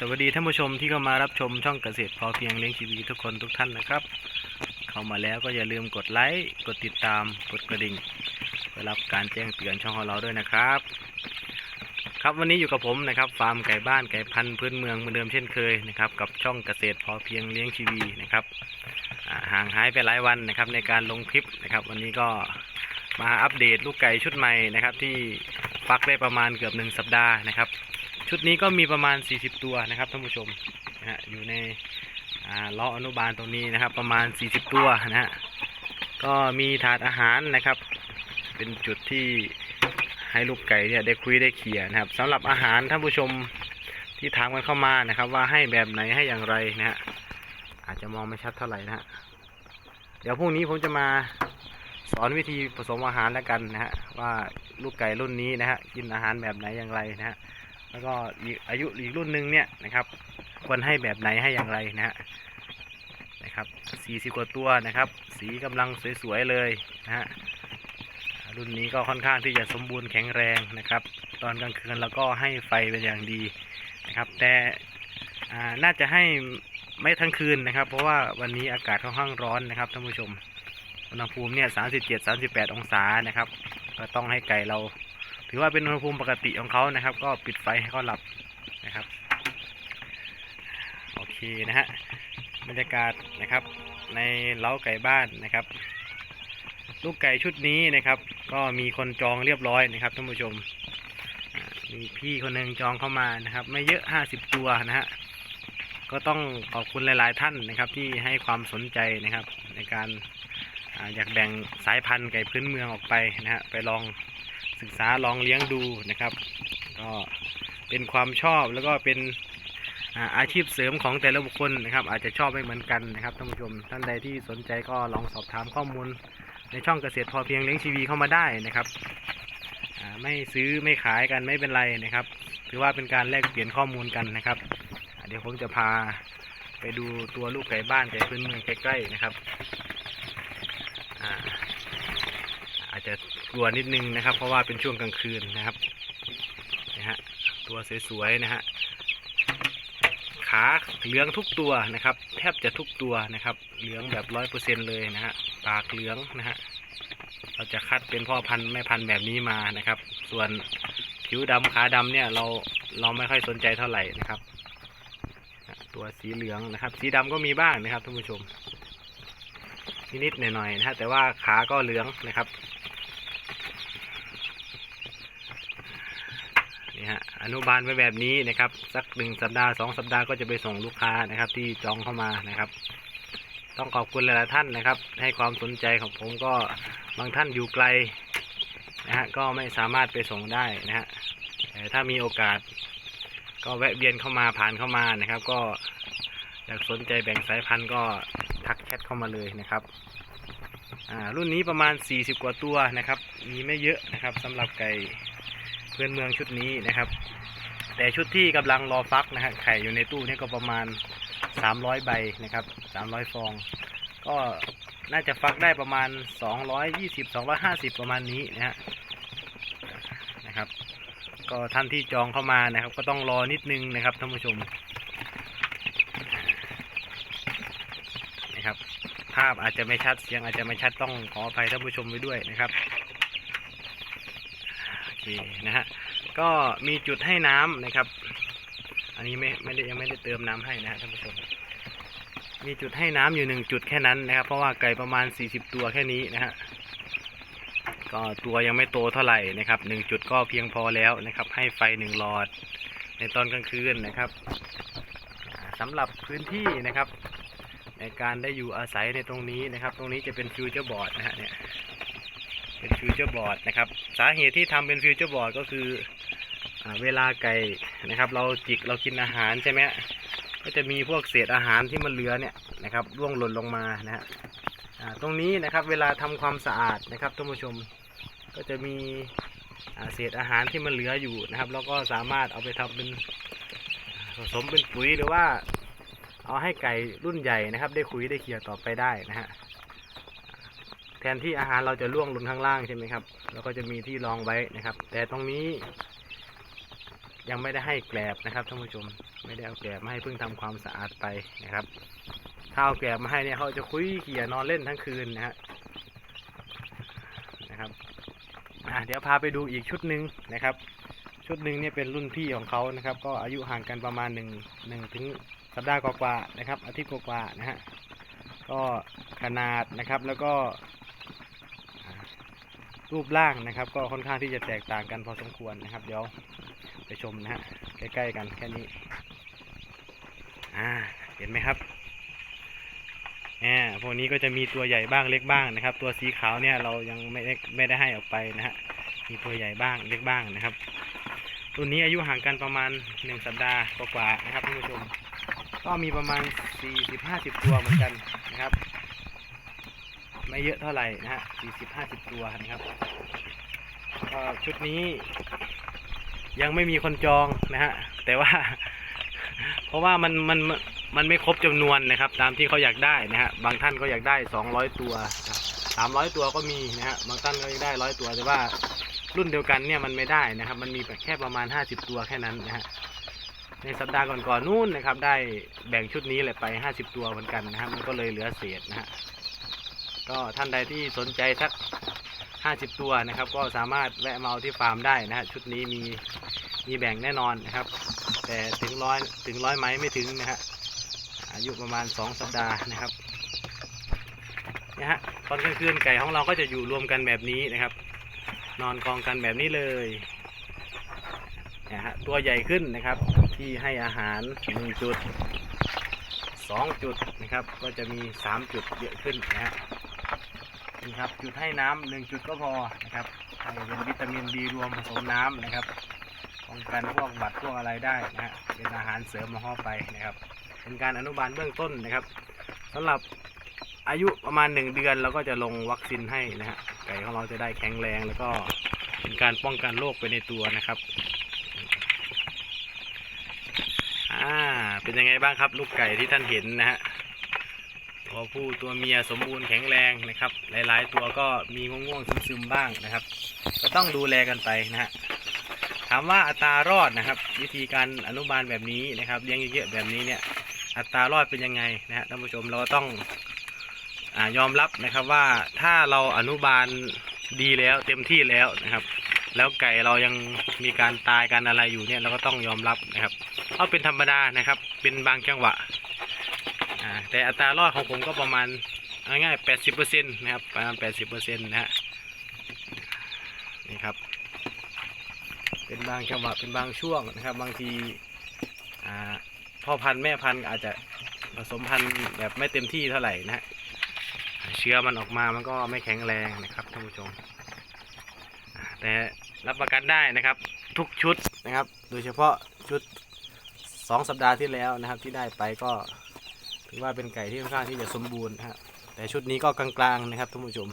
สวัสดีท่านผู้ชมที่เข้ามารับชมช่องเกษตรพอเพียงเลี้ยงชีวิตทุกคนทุกท่านนะครับ เข้ามาแล้วก็อย่าลืมกดไลค์กดติดตามกดกระดิ่งเพื่อรับการแจ้งเตือนช่องของเราด้วยนะครับ ครับวันนี้อยู่กับผมนะครับฟาร์มไก่บ้านไก่พันธุ์พื้นเมืองเหมือนเดิมเช่นเคยนะครับกับช่องเกษตรพอเพียงเลี้ยงชีวีนะครับห่างหายไปหลายวันนะครับในการลงคลิปนะครับ วันนี้ก็มาอัปเดตลูกไก่ชุดใหม่นะครับที่ฟักได้ประมาณเกือบหนึ่งสัปดาห์นะครับ ชุดนี้ก็มีประมาณ 40 ตัวนะครับท่านผู้ชมนะฮะอยู่ในอ่าล้ออนุบาลตรงนี้นะครับ ประมาณ 40 ตัวนะฮะก็มีถาดอาหารนะครับ เป็นจุดที่ให้ลูกไก่เนี่ยได้คุยได้เขี่ยนะครับสำหรับอาหารท่านผู้ชมที่ถามกันเข้ามานะครับ ว่าให้แบบไหนให้อย่างไรนะฮะอาจจะมองไม่ชัดเท่าไหร่นะฮะเดี๋ยวพรุ่งนี้ผมจะมาสอนวิธีผสมอาหารแล้วกันนะฮะว่าลูกไก่รุ่นนี้นะฮะกินอาหารแบบไหนอย่างไรนะฮะ แล้วก็อายุอีกรุ่นหนึ่งเนี่ยนะครับ ควรให้แบบไหนให้อย่างไรนะฮะนะครับสี่สิบกว่าตัวนะครับ สีกำลังสวยๆเลยนะฮะรุ่นนี้ก็ค่อนข้างที่จะสมบูรณ์แข็งแรงนะครับ ตอนกลางคืนเราก็ให้ไฟเป็นอย่างดีนะครับ แต่น่าจะให้ไม่ทั้งคืนนะครับ เพราะว่าวันนี้อากาศค่อนข้างร้อนนะครับท่านผู้ชมอุณหภูมิเนี่ยสามสิบเจ็ดสามสิบแปดองศานะครับ ก็ต้องให้ไก่เรา ถือว่าเป็นอุณหภูมิปกติของเขานะครับ ก็ปิดไฟให้เขาหลับนะครับ โอเคนะฮะบรรยากาศนะครับ ในเล้าไก่บ้านนะครับ ลูกไก่ชุดนี้นะครับ ก็มีคนจองเรียบร้อยนะครับท่านผู้ชมมีพี่คนหนึ่งจองเข้ามานะครับ ไม่เยอะห้าสิบตัวนะฮะก็ต้องขอบคุณหลาย ๆ ท่านนะครับ ที่ให้ความสนใจนะครับ ในการอยากแบ่งสายพันธุ์ไก่พื้นเมืองออกไปนะฮะไปลอง ศึกษาลองเลี้ยงดูนะครับ ก็เป็นความชอบแล้วก็เป็นอาชีพเสริมของแต่ละบุคคลนะครับ อาจจะชอบไม่เหมือนกันนะครับท่านผู้ชมท่านใดที่สนใจก็ลองสอบถามข้อมูล ในช่องเกษตรพอเพียงเลี้ยงชีวีเข้ามาได้นะครับไม่ซื้อไม่ขายกันไม่เป็นไรนะครับ ถือว่าเป็นการแลกเปลี่ยนข้อมูลกันนะครับ เดี๋ยวผมจะพาไปดูตัวลูกไก่บ้านไก่พื้นเมืองใกล้ๆนะครับอ่า จะกลัวนิดนึงนะครับ เพราะว่าเป็นช่วงกลางคืนนะครับนะฮะตัวสวยๆนะฮะขาเหลืองทุกตัวนะครับ แทบจะทุกตัวนะครับ เหลืองแบบร้อยเปอร์เซ็นเลยนะฮะปากเหลืองนะฮะเราจะคัดเป็นพ่อพันธุ์แม่พันธุ์แบบนี้มานะครับ ส่วนผิวดำขาดำเนี่ยเราเราไม่ค่อยสนใจเท่าไหร่นะครับ ตัวสีเหลืองนะครับ สีดำก็มีบ้างนะครับท่านผู้ชมนิดๆหน่อยๆนะฮะแต่ว่าขาก็เหลืองนะครับ นี่ฮะอนุบาลไว้แบบนี้นะครับสักหนึ่งสัปดาห์สองสัปดาห์ก็จะไปส่งลูกค้านะครับ ที่จองเข้ามานะครับ ต้องขอบคุณหลายๆท่านนะครับ ให้ความสนใจของผมก็บางท่านอยู่ไกลนะฮะก็ไม่สามารถไปส่งได้นะฮะแต่ถ้ามีโอกาส ก็แวะเวียนเข้ามาผ่านเข้ามานะครับ ก็อยากสนใจแบ่งสายพันธุ์ก็ทักแชทเข้ามาเลยนะครับอ่ารุ่นนี้ประมาณ 40 กว่าตัวนะครับ มีไม่เยอะนะครับสำหรับไก่ พื่อนเมืองชุดนี้นะครับ แต่ชุดที่กำลังรอฟักนะฮะไข่อยู่ในตู้นี่ก็ประมาณ 300 ใบนะครับ 300 ฟอง ก็น่าจะฟักได้ประมาณ 220 250 ประมาณนี้นะฮะนะครับ ก็ท่านที่จองเข้ามานะครับ ก็ต้องรอนิดนึงนะครับท่านผู้ชมนะครับภาพอาจจะไม่ชัดเสียงอาจจะไม่ชัดต้องขออภัยท่านผู้ชมไว้ด้วยนะครับ โอเคนะฮะก็มีจุดให้น้ำนะครับ อันนี้ไม่ไม่ได้ยังไม่ได้เติมน้ำให้นะฮะท่านผู้ชมมีจุดให้น้ำอยู่หนึ่งจุดแค่นั้นนะครับ เพราะว่าไก่ประมาณ 40 ตัวแค่นี้นะฮะก็ตัวยังไม่โตเท่าไหร่นะครับหนึ่งจุดก็เพียงพอแล้วนะครับ ให้ไฟหนึ่งหลอด ในตอนกลางคืนนะครับอ่าสำหรับพื้นที่นะครับ ในการได้อยู่อาศัยในตรงนี้นะครับ ตรงนี้จะเป็นฟิวเจอร์บอร์ดนะฮะเนี่ย เป็นฟิวเจอร์บอร์ดนะครับ สาเหตุที่ทำเป็นฟิวเจอร์บอร์ดก็คืออเวลาไก่นะครับ เราจิกเรากินอาหารใช่ไหมก็จะมีพวกเศษอาหารที่มันเหลือเนี่ยนะครับร่วงหล่นลงมานะฮะตรงนี้นะครับเวลาทำความสะอาดนะครับท่านผู้ชมก็จะมีเศษอาหารที่มันเหลืออยู่นะครับ แล้วก็สามารถเอาไปทำเป็นผสมเป็นปุ๋ยหรือว่า เอาให้ไก่รุ่นใหญ่นะครับ ได้คุยได้เคี่ยวต่อไปได้นะฮะ แทนที่อาหารเราจะล่วงลงข้างล่างใช่ไหมครับแล้วก็จะมีที่รองไว้นะครับ แต่ตรงนี้ ยังไม่ได้ให้แกลบนะครับท่านผู้ชม ไม่ได้เอาแกลบมาให้เพิ่งทำความสะอาดไปนะครับถ้าเอาแกลบมาให้เนี่ยเขาจะคุยเขี่ยนอนเล่นทั้งคืนนะฮะนะครับเดี๋ยวพาไปดูอีกชุดหนึ่งนะครับ ชุดหนึ่งเนี่ยเป็นรุ่นพี่ของเขานะครับ ก็อายุห่างกันประมาณหนึ่งหนึ่งถึงสัปดาห์กว่าๆนะครับ อาทิตย์กว่าๆนะฮะก็ขนาดนะครับแล้วก็ รูปร่างนะครับ ก็ค่อนข้างที่จะแตกต่างกันพอสมควรนะครับ เดี๋ยวไปชมนะฮะใกล้ๆกันแค่นี้อ่าเห็นไหมครับแหมพวกนี้ก็จะมีตัวใหญ่บ้างเล็กบ้างนะครับ ตัวสีขาวเนี่ยเรายังไม่ได้ไม่ได้ให้ออกไปนะฮะมีตัวใหญ่บ้างเล็กบ้างนะครับ ตัวนี้อายุห่างกันประมาณหนึ่งสัปดาห์กว่าๆนะครับท่านผู้ชม ก็มีประมาณสี่สิบห้าสิบตัวเหมือนกันนะครับ ไม่เยอะเท่าไหร่นะฮะสี่สิบห้าสิบตัวนะครับก็ชุดนี้ยังไม่มีคนจองนะฮะแต่ว่า เพราะว่ามันมันมันไม่ครบจำนวนนะครับ ตามที่เขาอยากได้นะฮะบางท่านก็อยากได้สองร้อยตัวสามร้อยตัวก็มีนะฮะบางท่านก็อยากได้ร้อยตัวแต่ว่ารุ่นเดียวกันเนี่ยมันไม่ได้นะครับ มันมีแค่ประมาณห้าสิบตัวแค่นั้นนะฮะในสัปดาห์ก่อนๆนู่นนะครับ ได้แบ่งชุดนี้เลยไปห้าสิบตัวเหมือนกันนะครับมันก็เลยเหลือเศษนะฮะ ก็ท่านใดที่สนใจสักห้าสิบตัวนะครับ ก็สามารถแวะมาเอาที่ฟาร์มได้นะฮะชุดนี้มีมีแบ่งแน่นอนนะครับ แต่ถึงร้อยถึงร้อยไหมไม่ถึงนะฮะอายุประมาณสองสัปดาห์นะครับเนี่ยฮะตอนกลางคืนไก่ของเราก็จะอยู่รวมกันแบบนี้นะครับ นอนกองกันแบบนี้เลยเนี่ยฮะตัวใหญ่ขึ้นนะครับที่ให้อาหารหนึ่งจุดสองจุดนะครับ ก็จะมีสามจุดเยอะขึ้นนะฮะ นี่ครับจุดให้น้ำหนึ่งจุดก็พอนะครับให้เป็นวิตามินดีรวมผสมน้ำนะครับป้องกันพวกหวัดพวกอะไรได้นะฮะเป็นอาหารเสริมมาห่อไปนะครับ เป็นการอนุบาลเบื้องต้นนะครับสำหรับอายุประมาณหนึ่งเดือนเราก็จะลงวัคซีนให้นะฮะไก่ของเราจะได้แข็งแรงแล้วก็เป็นการป้องกันโรคไปในตัวนะครับอ่าเป็นยังไงบ้างครับลูกไก่ที่ท่านเห็นนะฮะ ตัวผู้ตัวเมียสมบูรณ์แข็งแรงนะครับ หลาย ๆ ตัวก็มีง่วงๆซึมๆบ้างนะครับ ก็ต้องดูแลกันไปนะฮะถามว่าอัตรารอดนะครับ วิธีการอนุบาลแบบนี้นะครับเลี้ยงเยอะๆแบบนี้เนี่ย อัตรารอดเป็นยังไงนะฮะท่านผู้ชมเราต้องอยอมรับนะครับว่าถ้าเราอนุบาลดีแล้วเต็มที่แล้วนะครับ แล้วไก่เรายังมีการตายการอะไรอยู่เนี่ยเราก็ต้องยอมรับนะครับเอาเป็นธรรมดานะครับ เป็นบางจังหวะาแต่อัตรารอดของผมก็ประมาณง่ายแปดสิบเปอร์เซ็นต์นะครับประมาณแปดสิบเปอร์เซ็นต์นะฮะนี่ครับ เป็นบางจังหวะเป็นบางช่วงนะครับ บางทีพ่อพันธุ์แม่พันธุ์อาจจะผสมพันธุ์แบบไม่เต็มที่เท่าไหร่นะฮะเชื้อมันออกมามันก็ไม่แข็งแรงนะครับท่านผู้ชม แต่รับประกันได้นะครับทุกชุดนะครับ โดยเฉพาะชุดสองสัปดาห์ที่แล้วนะครับที่ได้ไปก็ ถือว่าเป็นไก่ที่ค่อนข้างที่จะสมบูรณ์นะฮะแต่ชุดนี้ก็กลางๆนะครับท่านผู้ชม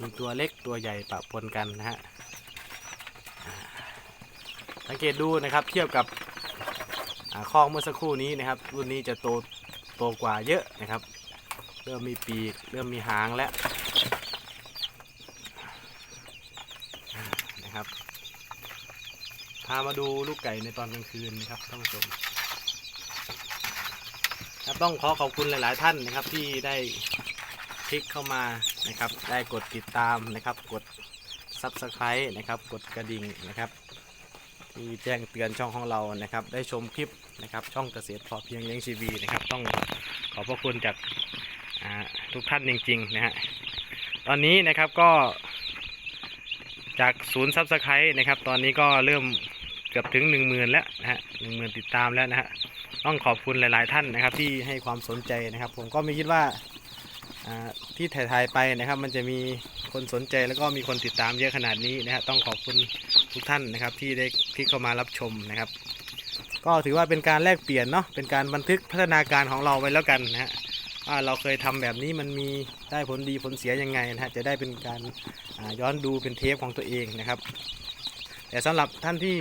มีตัวเล็กตัวใหญ่ปะปนกันนะฮะสังเกตดูนะครับเทียบกับอ่าคอกเมื่อสักครู่นี้นะครับ รุ่นนี้จะโตโตกว่าเยอะนะครับ เริ่มมีปีกเริ่มมีหางแล้วนะครับพามาดูลูกไก่ในตอนกลางคืนนะครับท่านผู้ชม ครับต้องขอขอบคุณหลาย ๆ ท่านนะครับที่ได้คลิกเข้ามานะครับ ได้กดติดตามนะครับ กด Subscribe นะครับ กดกระดิ่งนะครับ ที่แจ้งเตือนช่องของเรานะครับ ได้ชมคลิปนะครับช่องเกษตรพอเพียงเลี้ยงชีวีนะครับ ต้องขอบพระคุณจากทุกท่านจริง ๆ นะฮะตอนนี้นะครับก็จากศูนย์ซับสไครต์นะครับ ตอนนี้ก็เริ่มเกือบถึง 1 0,000 แล้วนะฮะหนึ่งหมื่นติดตามแล้วนะฮะ ต้องขอบคุณหลาย ๆ ท่านนะครับ ที่ให้ความสนใจนะครับ ผมก็ไม่คิดว่าที่ถ่ายๆไปนะครับ มันจะมีคนสนใจแล้วก็มีคนติดตามเยอะขนาดนี้นะฮะต้องขอบคุณทุกท่านนะครับ ที่ได้ที่เข้ามารับชมนะครับ ก็ถือว่าเป็นการแลกเปลี่ยนเนาะเป็นการบันทึกพัฒนาการของเราไว้แล้วกันนะฮะว่าเราเคยทำแบบนี้มันมีได้ผลดีผลเสียยังไงนะฮะจะได้เป็นการย้อนดูเป็นเทปของตัวเองนะครับ แต่สำหรับท่านที่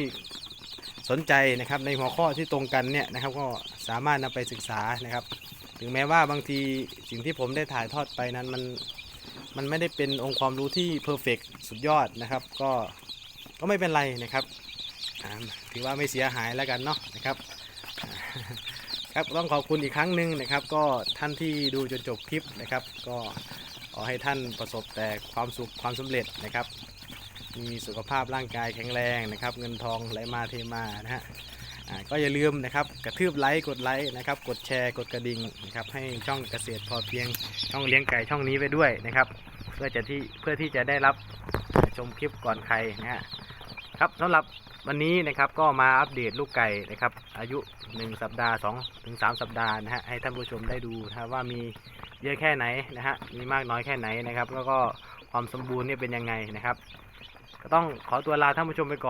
สนใจนะครับในหัวข้อที่ตรงกันเนี่ยนะครับก็สามารถนำไปศึกษานะครับ ถึงแม้ว่าบางทีสิ่งที่ผมได้ถ่ายทอดไปนั้นมันมันไม่ได้เป็นองค์ความรู้ที่เพอร์เฟกสุดยอดนะครับ ก็ก็ไม่เป็นไรนะครับถือว่าไม่เสียหายแล้วกันเนาะนะครับครับต้องขอบคุณอีกครั้งหนึ่งนะครับ ก็ท่านที่ดูจนจบคลิปนะครับ ก็ขอให้ท่านประสบแต่ความสุขความสำเร็จนะครับ มีสุขภาพร่างกายแข็งแรงนะครับ เงินทองไหลมาเทมานะฮะก็อย่าลืมนะครับกระทืบไลค์กดไลค์นะครับ กดแชร์กดกระดิ่งนะครับให้ช่องเกษตรพอเพียงช่องเลี้ยงไก่ช่องนี้ไปด้วยนะครับ เพื่อจะที่เพื่อที่จะได้รับชมคลิปก่อนใครนะฮะครับสำหรับวันนี้นะครับก็มาอัปเดตลูกไก่นะครับ อายุ 1 สัปดาห์2ถึง3สัปดาห์นะฮะให้ท่านผู้ชมได้ดูนะว่ามีเยอะแค่ไหนนะฮะมีมากน้อยแค่ไหนนะครับ แล้วก็ความสมบูรณ์นี่เป็นยังไงนะครับ ก็ต้องขอตัวลาท่านผู้ชมไปก่อน